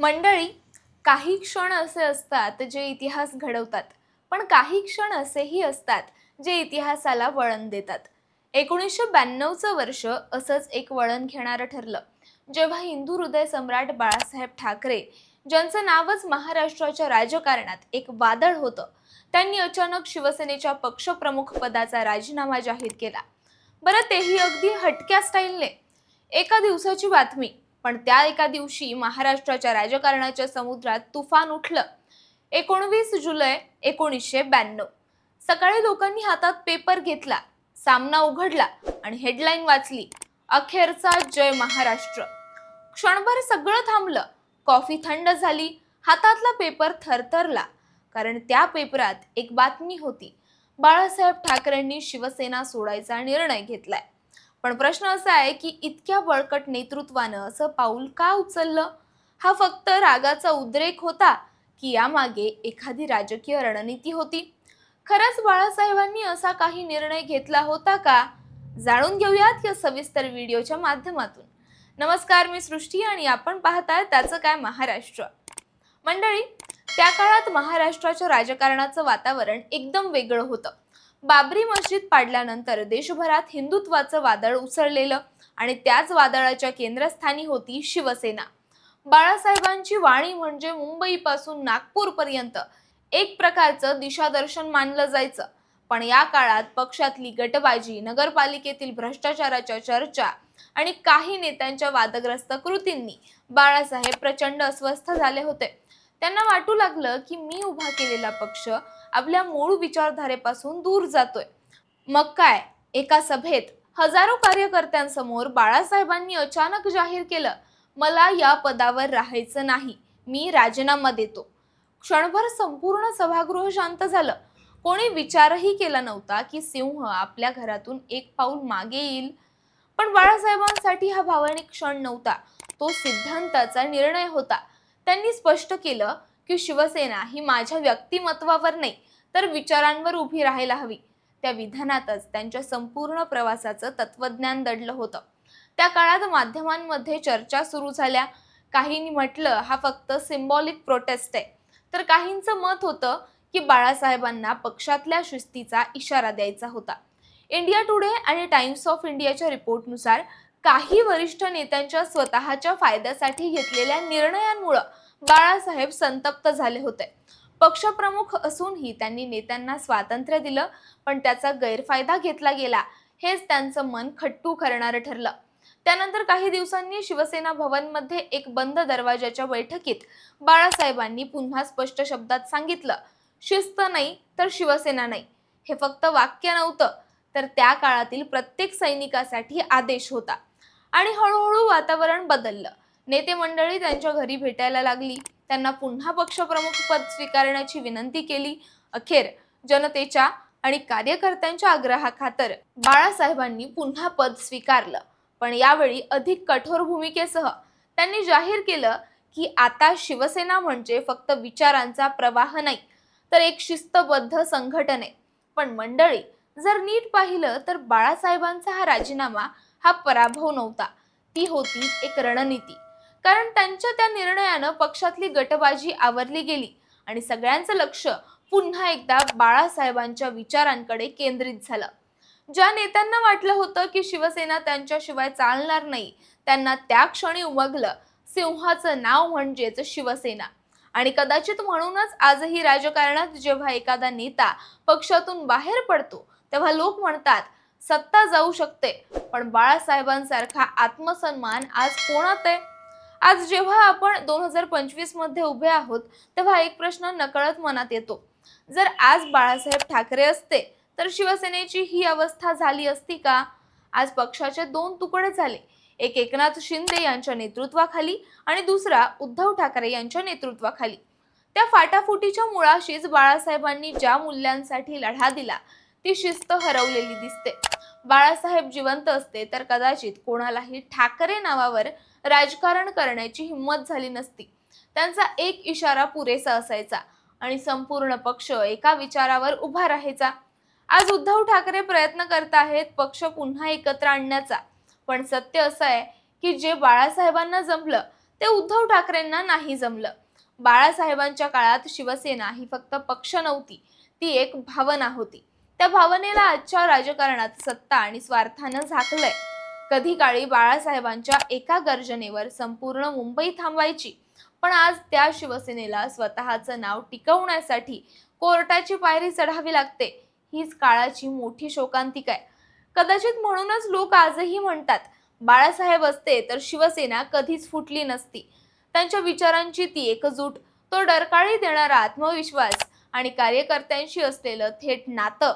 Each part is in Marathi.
मंडळी काही क्षण असे असतात जे इतिहास घडवतात पण काही क्षण असेही असतात जे इतिहासाला वळण देतात. एकोणीसशे ब्याण्णवचं वर्ष असंच एक वळण घेणारं ठरलं. जेव्हा हिंदू हृदय सम्राट बाळासाहेब ठाकरे ज्यांचं नावच महाराष्ट्राच्या राजकारणात एक वादळ होतं त्यांनी अचानक शिवसेनेच्या पक्षप्रमुख पदाचा राजीनामा जाहीर केला. बरं तेही अगदी हटक्या स्टाईलने. एका दिवसाची बातमी. पण त्या एका दिवशी महाराष्ट्राच्या राजकारणाच्या समुद्रात तुफान उठलं. एकोणवीस जुलै एकोणीसशे ब्याण्णव. सकाळी लोकांनी हातात पेपर घेतला सामना उघडला आणि हेडलाईन वाचली अखेरचा जय महाराष्ट्र. क्षणभर सगळं थांबलं कॉफी थंड झाली हातातला पेपर थरथरला कारण त्या पेपरात एक बातमी होती. बाळासाहेब ठाकरेंनी शिवसेना सोडायचा निर्णय घेतलाय. पण प्रश्न असा आहे की इतक्या बळकट नेतृत्वानं असं पाऊल का उचललं? हा फक्त रागाचा उद्रेक होता की यामागे एखादी राजकीय रणनीती होती. खरंच बाळासाहेबांनी असा काही निर्णय घेतला होता का? जाणून घेऊयात या सविस्तर व्हिडिओच्या माध्यमातून. नमस्कार मी सृष्टी आणि आपण पाहताय त्याचं काय महाराष्ट्र. मंडळी त्या काळात महाराष्ट्राच्या राजकारणाचं वातावरण एकदम वेगळं होतं. बाबरी मस्जिद पाडल्यानंतर देशभरात हिंदुत्वाचं वादळ उसळलेलं आणि त्याच वादळाच्या केंद्रस्थानी होती शिवसेना. बाळासाहेबांची वाणी म्हणजे मुंबईपासून नागपूरपर्यंत एक प्रकारचं दिशादर्शन मानलं जायचं. पण या काळात पक्षातली गटबाजी नगरपालिकेतील भ्रष्टाचाराच्या चर्चा आणि काही नेत्यांच्या वादग्रस्त कृतींनी बाळासाहेब प्रचंड अस्वस्थ झाले होते. त्यांना वाटू लागलं की मी उभा केलेला पक्ष आपल्या मूळ विचारधारेपासून दूर जातोय. मग काय? एका सभेत हजारो कार्यकर्त्यांसमोर बाळासाहेबांनी अचानक जाहीर केलं मला या पदावर राहायचं नाही. मी राजीनामा देतो. क्षणभर संपूर्ण सभागृह शांत झालं. कोणी विचारही केला नव्हता की सिंह आपल्या घरातून एक पाऊल मागे येईल. पण बाळासाहेबांसाठी हा भावनिक क्षण नव्हता. तो सिद्धांताचा निर्णय होता. त्यांनी स्पष्ट केलं की शिवसेना ही माझ्या व्यक्तिमत्वावर नाही तर विचारांवर उभी राहायला हवी. त्या विधानातच त्यांच्या संपूर्ण प्रवासाचं तत्वज्ञान दडलं होतं. त्या काळात माध्यमांमध्ये चर्चा सुरू झाल्या. काहींनी म्हटलं हा फक्त सिम्बॉलिक प्रोटेस्ट आहे. तर काहींचं मत होतं की बाळासाहेबांना पक्षातल्या शिस्तीचा इशारा द्यायचा होता. इंडिया टुडे आणि टाइम्स ऑफ इंडियाच्या रिपोर्टनुसार काही वरिष्ठ नेत्यांच्या स्वतःच्या फायद्यासाठी घेतलेल्या निर्णयांमुळं बाळासाहेब संतप्त झाले होते. पक्षप्रमुख असूनही त्यांनी नेत्यांना स्वातंत्र्य दिलं पण त्याचा गैरफायदा घेतला गेला हेच त्यांचं मन खट्टू करणारं ठरलं. त्यानंतर काही दिवसांनी शिवसेना भवनमध्ये एक बंद दरवाजाच्या बैठकीत बाळासाहेबांनी पुन्हा स्पष्ट शब्दात सांगितलं शिस्त नाही तर शिवसेना नाही. हे फक्त वाक्य नव्हतं तर त्या काळातील प्रत्येक सैनिकासाठी आदेश होता. आणि हळूहळू वातावरण बदललं. नेते मंडळी त्यांच्या घरी भेटायला लागली. त्यांना पुन्हा पक्षप्रमुख पद स्वीकारण्याची विनंती केली. अखेर जनतेच्या आणि कार्यकर्त्यांच्या आग्रहाखातर बाळासाहेबांनी पुन्हा पद स्वीकारलं. पण यावेळी अधिक कठोर भूमिकेसह त्यांनी जाहीर केलं की आता शिवसेना म्हणजे फक्त विचारांचा प्रवाह नाही तर एक शिस्तबद्ध संघटन. आहे पण मंडळी जर नीट पाहिलं तर बाळासाहेबांचा हा राजीनामा हा पराभव नव्हता. ती होती एक रणनीती. कारण त्यांच्या त्या निर्णयानं पक्षातली गटबाजी आवरली गेली आणि सगळ्यांचं लक्ष पुन्हा एकदा बाळासाहेबांच्या विचारांकडे केंद्रित झालं. ज्या नेत्यांना वाटलं होतं की शिवसेना त्यांच्याशिवाय चालणार नाही त्यांना त्या क्षणी उमगलं सिंहाचं नाव म्हणजेच शिवसेना. आणि कदाचित म्हणूनच आजही राजकारणात जेव्हा एखादा नेता पक्षातून बाहेर पडतो तेव्हा लोक म्हणतात सत्ता जाऊ शकते. पण बाळासाहेबांसारखा आत्मसन्मान आज कोणात आहे? आज जेव्हा आपण दोन हजार पंचवीसमध्ये उभे आहोत तेव्हा एक प्रश्न नकळत मनात येतो. जर आज बाळासाहेब ठाकरे असते तर शिवसेनेची ही अवस्था झाली असती का? आज पक्षाचे दोन तुकडे झाले. एक एकनाथ शिंदे यांच्या नेतृत्वाखाली आणि दुसरा उद्धव ठाकरे यांच्या नेतृत्वाखाली. त्या फाटाफुटीच्या मुळाशीच बाळासाहेबांनी ज्या मूल्यांसाठी लढा दिला ती शिस्त हरवलेली दिसते. बाळासाहेब जिवंत असते तर कदाचित कोणालाही ठाकरे नावावर राजकारण करण्याची हिंमत झाली नसती. त्यांचा एक इशारा पुरेसा असायचा आणि संपूर्ण पक्ष एका विचारावर उभा राहायचा. आज उद्धव ठाकरे प्रयत्न करत आहेत पक्ष पुन्हा एकत्र आणण्याचा. पण सत्य असं आहे की जे बाळासाहेबांना जमलं ते उद्धव ठाकरेंना नाही जमलं. बाळासाहेबांच्या काळात शिवसेना ही फक्त पक्ष नव्हती ती एक भावना होती. त्या भावनेला आजच्या राजकारणात सत्ता आणि स्वार्थानं झाकलंय. कधी काळी बाळासाहेबांच्या एका गर्जनेवर संपूर्ण मुंबई थांबायची पण आज त्या शिवसेनेला स्वतःचं नाव टिकवण्यासाठी कोर्टाची पायरी चढावी लागते. हीच काळाची मोठी शोकांतिक आहे. कदाचित म्हणूनच लोक आजही म्हणतात बाळासाहेब असते तर शिवसेना कधीच फुटली नसती. त्यांच्या विचारांची ती एकजूट तो डरकाळी देणारा आत्मविश्वास आणि कार्यकर्त्यांशी असलेलं थेट नातं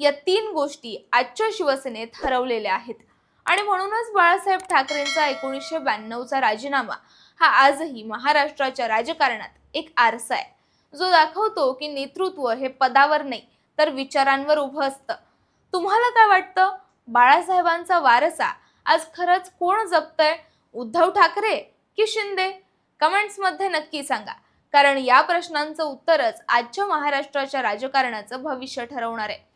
या तीन गोष्टी आजच्या शिवसेनेत हरवलेल्या आहेत. आणि म्हणूनच बाळासाहेब ठाकरेंचा एकोणीसशे ब्याण्णवचा राजीनामा हा आजही महाराष्ट्राच्या राजकारणात एक आरसा आहे. जो दाखवतो की नेतृत्व हे पदावर नाही तर विचारांवर उभं असतं. तुम्हाला काय वाटतं? बाळासाहेबांचा वारसा आज खरंच कोण जपतंय? उद्धव ठाकरे की शिंदे? कमेंट्समध्ये नक्की सांगा. कारण या प्रश्नांचं उत्तरच आजच्या महाराष्ट्राच्या राजकारणाचं भविष्य ठरवणार आहे.